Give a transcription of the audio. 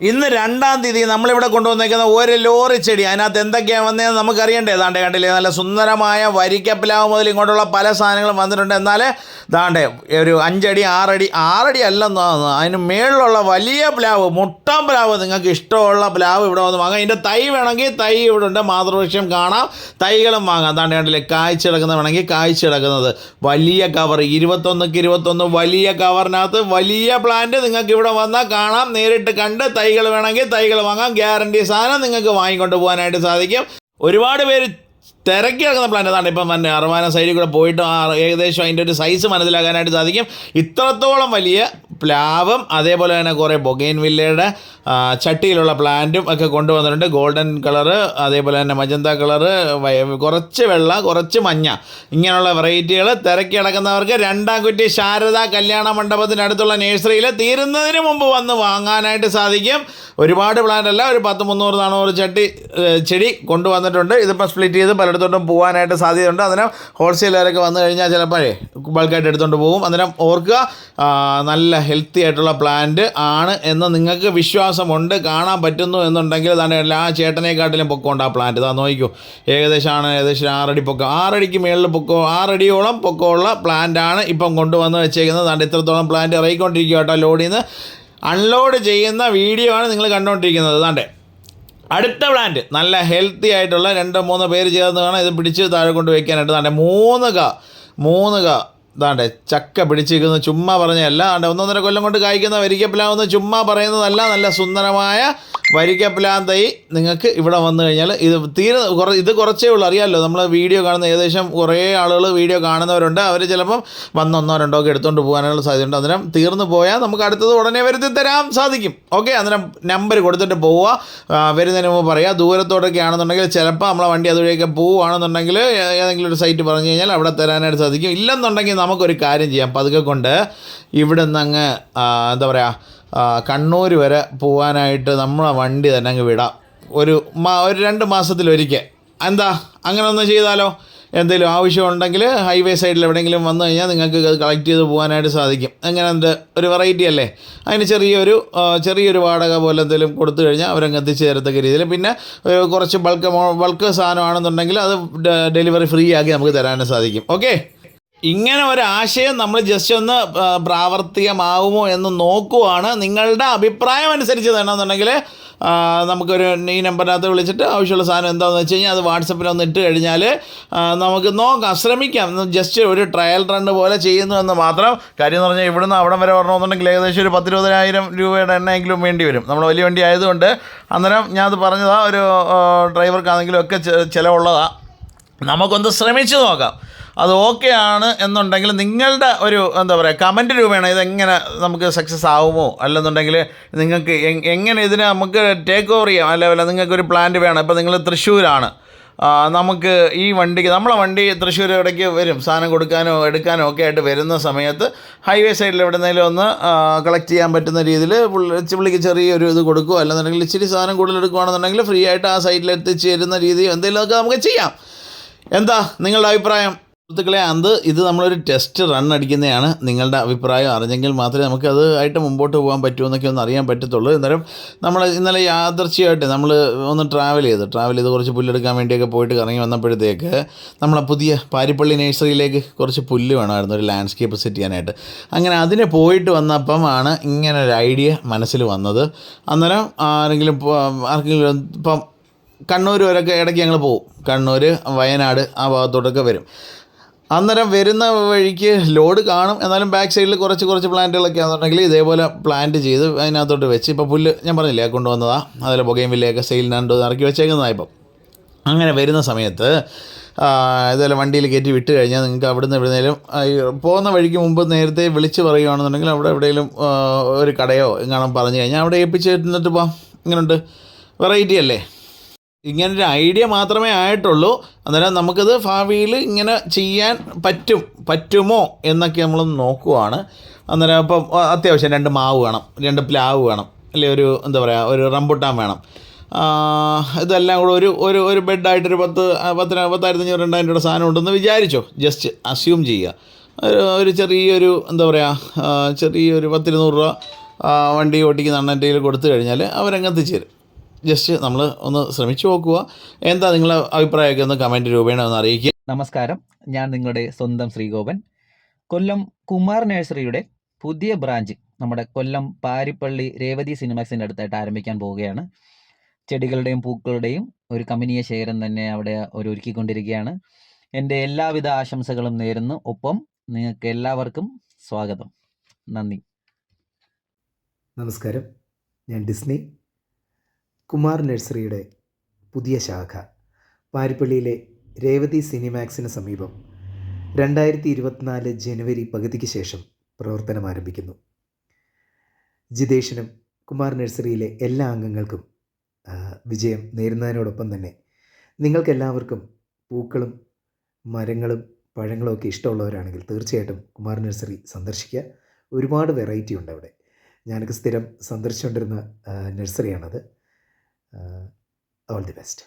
ഇന്ന് രണ്ടാം തീയതി നമ്മളിവിടെ കൊണ്ടുവന്നേക്കുന്ന ഒരു ലോറി ചെടി അതിനകത്ത് എന്തൊക്കെയാണ് വന്നതെന്ന് നമുക്കറിയണ്ടേ? ദാണ്ടേ കണ്ടില്ലേ? നല്ല സുന്ദരമായ വരിക്കപ്പിലാവ് മുതൽ ഇങ്ങോട്ടുള്ള പല സാധനങ്ങളും വന്നിട്ടുണ്ട്. എന്നാൽ ദാണ്ടേ ഒരു അഞ്ചടി ആറടി ആറടി അല്ലെന്ന് അതിന് മേളിലുള്ള വലിയ പ്ലാവ് മുട്ടാം പ്ലാവ് നിങ്ങൾക്ക് ഇഷ്ടമുള്ള പ്ലാവ് ഇവിടെ വന്ന് വാങ്ങാം. ഇതിന്റെ തൈ വേണമെങ്കിൽ തൈ ഇവിടെ ഉണ്ട്. മാതൃവൃക്ഷം കാണാം. തൈകളും വാങ്ങാം. ദാണ്ടേ കണ്ടില്ലേ? കായ്ച്ചു കിടക്കുന്ന വേണമെങ്കിൽ കായ്ച്ചു കിടക്കുന്നത്. വലിയ കവർ ഇരുപത്തൊന്നുക്ക് ഇരുപത്തൊന്ന് വലിയ കവറിനകത്ത് വലിയ പ്ലാന്റ് നിങ്ങൾക്ക് ഇവിടെ വന്നാൽ കാണാം. നേരിട്ട് കണ്ട് തൈകൾ വേണമെങ്കിൽ തൈകൾ വാങ്ങാം. ഗ്യാരണ്ടി സാധനം നിങ്ങൾക്ക് വാങ്ങിക്കൊണ്ട് പോകാനായിട്ട് സാധിക്കും. ഒരുപാട് പേര് തിരക്കി കിടക്കുന്ന പ്ലാന്റ് അതാണ് ഇപ്പം തന്നെ അറുപതിന സൈഡിൽ കൂടെ പോയിട്ട് ഏകദേശം അതിന്റെ ഒരു സൈസ് മനസ്സിലാക്കാനായിട്ട് സാധിക്കും. ഇത്രത്തോളം വലിയ പ്ലാവും അതേപോലെ തന്നെ കുറേ ബൊഗൈൻ വില്ലയുടെ ചട്ടിയിലുള്ള പ്ലാന്റും ഒക്കെ കൊണ്ടുവന്നിട്ടുണ്ട്. ഗോൾഡൻ കളറ് അതേപോലെ തന്നെ മജന്ത കളറ് കുറച്ച് വെള്ള കുറച്ച് മഞ്ഞ ഇങ്ങനെയുള്ള വെറൈറ്റികൾ തിരക്കി കിടക്കുന്നവർക്ക് രണ്ടാം കുറ്റി ശാരദ കല്യാണ മണ്ഡപത്തിനടുത്തുള്ള നേഴ്സറിയിൽ തീരുന്നതിന് മുമ്പ് വന്ന് വാങ്ങാനായിട്ട് സാധിക്കും. ഒരുപാട് പ്ലാന്റ് അല്ല ഒരു പത്ത് മുന്നൂറ് നാനൂറ് ചട്ടി ചെടി കൊണ്ടുവന്നിട്ടുണ്ട്. ഇതിപ്പോൾ സ്പ്ലിറ്റ് ചെയ്ത് പലയിടത്തോട്ടും പോകാനായിട്ട് സാധ്യതയുണ്ട്. അന്നേരം ഹോൾസെയിലുകാരൊക്കെ വന്നു കഴിഞ്ഞാൽ ചിലപ്പോഴേ ബൾക്കായിട്ട് എടുത്തുകൊണ്ട് പോകും. അന്നേരം ഓർക്കുക നല്ല ഹെൽത്തി ആയിട്ടുള്ള പ്ലാന്റ് ആണ് എന്ന് നിങ്ങൾക്ക് വിശ്വാസമുണ്ട് കാണാൻ പറ്റുന്നു എന്നുണ്ടെങ്കിൽ തന്നെ എല്ലാ ചേട്ടനെക്കാട്ടിലും പൊക്കമുണ്ട് ആ പ്ലാന്റ് ഇതാ നോക്കൂ ഏകദേശമാണ് ഏകദേശം ആറടി പൊക്കം. ആറടിക്ക് മേളിൽ പൊക്കം ആറടിയോളം പൊക്കമുള്ള പ്ലാന്റാണ് ഇപ്പം കൊണ്ടുവന്ന് വെച്ചേക്കുന്നത്. ദാണ്ട് ഇത്രത്തോളം പ്ലാന്റ് ഇറങ്ങിക്കൊണ്ടിരിക്കുക കേട്ടോ ലോഡിൽ നിന്ന് അൺലോഡ് ചെയ്യുന്ന വീഡിയോ ആണ് നിങ്ങൾ കണ്ടുകൊണ്ടിരിക്കുന്നത് ദാണ്ടേ അടുത്ത പ്ലാന്റ് നല്ല ഹെൽത്തി ആയിട്ടുള്ള രണ്ടോ മൂന്ന് പേര് ചേർന്ന് വേണം ഇത് പിടിച്ച് താഴെ കൊണ്ട് വയ്ക്കാനായിട്ട് താണ്ടെ മൂന്ന് ക മൂന്ന് ക ദാണ്ടെ ചക്ക പിടിച്ചിരിക്കുന്ന ചുമ്മാ പറഞ്ഞതല്ല. ആണ്ടെ ഒന്നൊന്നര കൊല്ലം കൊണ്ട് കായ്ക്കുന്ന വരിക്കപ്പിലാവുന്ന ചുമ്മാ പറയുന്നതല്ല. നല്ല സുന്ദരമായ വരിക്കപ്പിലാൻ തൈ നിങ്ങൾക്ക് ഇവിടെ വന്നു കഴിഞ്ഞാൽ ഇത് തീരെ കുറ ഇത് കുറച്ചേ ഉള്ളൂ. അറിയാമല്ലോ നമ്മൾ വീഡിയോ കാണുന്ന ഏകദേശം കുറേ ആളുകൾ വീഡിയോ കാണുന്നവരുണ്ട്. അവർ ചിലപ്പം വന്നൊന്നോ രണ്ടോ ഒക്കെ എടുത്തുകൊണ്ട് പോകാനുള്ള സാധ്യതയുണ്ട്. അന്നേരം തീർന്നു പോയാൽ നമുക്ക് അടുത്തത് ഉടനെ വരുത്തി തരാൻ സാധിക്കും. ഓക്കെ അന്നേരം നമ്പർ കൊടുത്തിട്ട് പോവുക. വരുന്നതിന് മുമ്പ് പറയുക ദൂരത്തോടൊക്കെ ആണെന്നുണ്ടെങ്കിൽ ചിലപ്പോൾ നമ്മളെ വണ്ടി അതുവഴിയൊക്കെ പോവുകയാണെന്നുണ്ടെങ്കിൽ ഏതെങ്കിലും ഒരു സൈറ്റ് പറഞ്ഞു കഴിഞ്ഞാൽ അവിടെ തരാനായിട്ട് സാധിക്കും. ഇല്ലെന്നുണ്ടെങ്കിൽ നമുക്കൊരു കാര്യം ചെയ്യാം. പതുക്കെ കൊണ്ട് ഇവിടെ നിന്ന് അങ്ങ് എന്താ പറയുക കണ്ണൂർ വരെ പോകാനായിട്ട് നമ്മളെ വണ്ടി തന്നെ അങ്ങ് വിടാം. ഒരു മാ ഒരു രണ്ട് മാസത്തിലൊരിക്കൽ. എന്താ? അങ്ങനെ ഒന്ന് ചെയ്താലോ? എന്തെങ്കിലും ആവശ്യമുണ്ടെങ്കിൽ ഹൈവേ സൈഡിൽ എവിടെയെങ്കിലും വന്നു കഴിഞ്ഞാൽ നിങ്ങൾക്ക് അത് കളക്ട് ചെയ്ത് പോകാനായിട്ട് സാധിക്കും. അങ്ങനെ എന്ത് ഒരു വെറൈറ്റി അല്ലേ? അതിന് ചെറിയൊരു ചെറിയൊരു വാടക പോലെ എന്തെങ്കിലും കൊടുത്തു കഴിഞ്ഞാൽ അവരങ്ങ് എത്തിച്ചു തരത്തക്ക രീതിയിൽ. പിന്നെ കുറച്ച് ബൾക്ക് ബൾക്ക് സാധനമാണെന്നുണ്ടെങ്കിൽ അത് ഡെലിവറി ഫ്രീ ആക്കി നമുക്ക് തരാനും സാധിക്കും. ഓക്കെ ഇങ്ങനെ ഒരു ആശയം നമ്മൾ ജസ്റ്റ് ഒന്ന് പ്രാവർത്തികമാവുമോ എന്ന് നോക്കുവാണ് നിങ്ങളുടെ അഭിപ്രായം അനുസരിച്ച് തരണമെന്നുണ്ടെങ്കിൽ നമുക്കൊരു ഈ നമ്പറിനകത്ത് വിളിച്ചിട്ട് ആവശ്യമുള്ള സാധനം എന്താണെന്ന് വെച്ച് കഴിഞ്ഞാൽ അത് വാട്സപ്പിൽ ഒന്ന് ഇട്ട് കഴിഞ്ഞാൽ നമുക്ക് നോക്കാം ശ്രമിക്കാം. ജസ്റ്റ് ഒരു ട്രയൽ റൺ പോലെ ചെയ്യുന്നു എന്ന് മാത്രം. കാര്യം എന്ന് പറഞ്ഞാൽ ഇവിടുന്ന് അവിടം വരെ വരണമെന്നുണ്ടെങ്കിൽ ഏകദേശം ഒരു പത്തിരുപതിനായിരം രൂപയുടെ എണ്ണയെങ്കിലും വേണ്ടി വരും. നമ്മൾ വലിയ വണ്ടി ആയതുകൊണ്ട് അന്നേരം ഞാൻ അത് പറഞ്ഞതാ ഒരു ഡ്രൈവർക്കാണെങ്കിലും ഒക്കെ ചിലവുള്ളതാണ് നമുക്കൊന്ന് ശ്രമിച്ചു നോക്കാം. അത് ഓക്കെ ആണ് എന്നുണ്ടെങ്കിൽ നിങ്ങളുടെ ഒരു എന്താ പറയുക കമന്റ് രൂപയാണ് ഇതെങ്ങനെ നമുക്ക് സക്സസ് ആവുമോ? അല്ലെന്നുണ്ടെങ്കിൽ നിങ്ങൾക്ക് എങ്ങനെ ഇതിനെ നമുക്ക് ടേക്ക് ഓവർ ചെയ്യാം? അല്ല നിങ്ങൾക്കൊരു പ്ലാന്റ് വേണം. ഇപ്പോൾ നിങ്ങൾ തൃശ്ശൂരാണ്. നമുക്ക് ഈ വണ്ടിക്ക് നമ്മളെ വണ്ടി തൃശ്ശൂർ ഇടയ്ക്ക് വരും? സാധനം കൊടുക്കാനോ എടുക്കാനോ ഒക്കെ ആയിട്ട് വരുന്ന സമയത്ത് ഹൈവേ സൈഡിൽ എവിടെന്നെങ്കിലും ഒന്ന് കളക്ട് ചെയ്യാൻ പറ്റുന്ന രീതിയിൽ പുള്ളിക്ക് ചെറിയൊരു ഇത് കൊടുക്കുക അല്ലെന്നുണ്ടെങ്കിൽ ഇച്ചിരി സാധനം കൂടുതൽ എടുക്കുകയാണെന്നുണ്ടെങ്കിൽ ഫ്രീ ആയിട്ട് ആ സൈഡിൽ എത്തിച്ചേരുന്ന രീതി എന്തെങ്കിലുമൊക്കെ നമുക്ക് ചെയ്യാം. എന്താ നിങ്ങളുടെ അഭിപ്രായം? സുഹൃത്തുക്കളെ അത് ഇത് നമ്മളൊരു ടെസ്റ്റ് റൺ അടിക്കുന്നതാണ്. നിങ്ങളുടെ അഭിപ്രായം അറിഞ്ഞെങ്കിൽ മാത്രമേ നമുക്ക് അത് ആയിട്ട് മുമ്പോട്ട് പോകാൻ പറ്റുമോ എന്നൊക്കെ ഒന്ന് അറിയാൻ പറ്റത്തുള്ളൂ. എന്നാലും നമ്മൾ ഇന്നലെ യാദർച്ഛയായിട്ട് നമ്മൾ ഒന്ന് ട്രാവൽ ചെയ്ത് ട്രാവൽ ചെയ്ത് കുറച്ച് പുല്ലെടുക്കാൻ വേണ്ടിയൊക്കെ പോയിട്ട് കറങ്ങി വന്നപ്പോഴത്തേക്ക് നമ്മളെ പുതിയ പാരിപ്പള്ളി നഴ്സറിയിലേക്ക് കുറച്ച് പുല്ല് വേണമായിരുന്നു ഒരു ലാൻഡ്സ്കേപ്പ് സെറ്റ് ചെയ്യാനായിട്ട്. അങ്ങനെ അതിന് പോയിട്ട് വന്നപ്പം ആണ് ഇങ്ങനെ ഒരു ഐഡിയ മനസ്സിൽ വന്നത്. അന്നേരം ആരെങ്കിലും ആർക്കെങ്കിലും ഇപ്പം കണ്ണൂർ വരെയൊക്കെ ഇടയ്ക്ക് ഞങ്ങൾ പോകും കണ്ണൂർ വയനാട് ആ ഭാഗത്തോട്ടൊക്കെ വരും. അന്നേരം വരുന്ന വഴിക്ക് ലോഡ് കാണും. എന്നാലും ബാക്ക് സൈഡിൽ കുറച്ച് കുറച്ച് പ്ലാന്റുകളൊക്കെ ആണെന്നുണ്ടെങ്കിൽ ഇതേപോലെ പ്ലാന്റ് ചെയ്ത് അതിനകത്തോട്ട് വെച്ച്. ഇപ്പോൾ പുല്ല് ഞാൻ പറഞ്ഞില്ലേ കൊണ്ടുവന്നതാണ് അതിലെ പുകയും വില്ലയൊക്കെ സെയിലിനുണ്ട് ഇറക്കി വെച്ചേക്കുന്നതാണ് ഇപ്പം. അങ്ങനെ വരുന്ന സമയത്ത് ഇതുപോലെ വണ്ടിയിൽ കയറ്റി വിട്ട് കഴിഞ്ഞാൽ നിങ്ങൾക്ക് അവിടുന്ന് എവിടുന്നേലും പോകുന്ന വഴിക്ക് മുമ്പ് നേരത്തെ വിളിച്ച് പറയുകയാണെന്നുണ്ടെങ്കിൽ അവിടെ എവിടെയെങ്കിലും ഒരു കടയോ എങ്ങാനും പറഞ്ഞു കഴിഞ്ഞാൽ അവിടെ ഏൽപ്പിച്ച് തന്നിട്ട് പോകാം ഇങ്ങനെയുണ്ട് വെറൈറ്റി അല്ലേ? ഇങ്ങനൊരു ഐഡിയ മാത്രമേ ആയിട്ടുള്ളൂ. അന്നേരം നമുക്കത് ഭാവിയിൽ ഇങ്ങനെ ചെയ്യാൻ പറ്റും പറ്റുമോ എന്നൊക്കെ നമ്മൾ നോക്കുവാണ്. അന്നേരം അപ്പം അത്യാവശ്യം രണ്ട് മാവ് വേണം രണ്ട് പ്ലാവ് വേണം അല്ലെങ്കിൽ ഒരു എന്താ പറയുക ഒരു റംബുട്ടാൻ വേണം. ഇതെല്ലാം കൂടെ ഒരു ഒരു ഒരു ബെഡായിട്ടൊരു പത്ത് പത്തിന പത്തായിരത്തി അഞ്ഞൂറ് രണ്ടായിരം രൂപയുടെ സാധനം ഉണ്ടെന്ന് വിചാരിച്ചോ. ജസ്റ്റ് അസ്യൂം ചെയ്യുക ഒരു ഒരു ചെറിയൊരു എന്താ പറയുക ചെറിയൊരു പത്തിരുന്നൂറ് രൂപ വണ്ടി ഓട്ടിക്കുന്ന അണ്ണന്റെ കൊടുത്തു കഴിഞ്ഞാൽ അവരങ്ങ് ചേരും ജസ്റ്റ് നമ്മൾ ഒന്ന് ശ്രമിച്ചു നോക്കുക. എന്താ നിങ്ങളുടെ അഭിപ്രായമൊക്കെ ഒന്ന് കമന്റ് രൂപേണ ഒന്ന് അറിയിക്കുക. നമസ്കാരം. ഞാൻ നിങ്ങളുടെ സ്വന്തം ശ്രീഗോപൻ. കൊല്ലം കുമാർ നഴ്സറിയുടെ പുതിയ ബ്രാഞ്ച് നമ്മുടെ കൊല്ലം പാരിപ്പള്ളി രേവതി സിനിമാക്സിന്റെ അടുത്തായിട്ട് ആരംഭിക്കാൻ പോവുകയാണ്. ചെടികളുടെയും പൂക്കളുടെയും ഒരു കമ്പനിയെ ശേഖരം തന്നെ അവിടെ ഒരു ഒരുക്കിക്കൊണ്ടിരിക്കുകയാണ്. എന്റെ എല്ലാവിധ ആശംസകളും നേരുന്നു. ഒപ്പം നിങ്ങൾക്ക് എല്ലാവർക്കും സ്വാഗതം. നന്ദി. നമസ്കാരം. ഞാൻ ഡിസ്നി. കുമാർ നഴ്സറിയുടെ പുതിയ ശാഖ പാരിപ്പള്ളിയിലെ രേവതി സിനിമാക്സിന് സമീപം രണ്ടായിരത്തി ഇരുപത്തിനാല് ജനുവരി പകുതിക്ക് ശേഷം പ്രവർത്തനം ആരംഭിക്കുന്നു. ജിതേഷിനും കുമാർ നഴ്സറിയിലെ എല്ലാ അംഗങ്ങൾക്കും വിജയം നേരുന്നതിനോടൊപ്പം തന്നെ നിങ്ങൾക്കെല്ലാവർക്കും പൂക്കളും മരങ്ങളും പഴങ്ങളും ഒക്കെ ഇഷ്ടമുള്ളവരാണെങ്കിൽ തീർച്ചയായിട്ടും കുമാർ നഴ്സറി സന്ദർശിക്കുക. ഒരുപാട് വെറൈറ്റി ഉണ്ട് അവിടെ. ഞാനൊക്കെ സ്ഥിരം സന്ദർശിച്ചുകൊണ്ടിരുന്ന നഴ്സറിയാണത്. All the best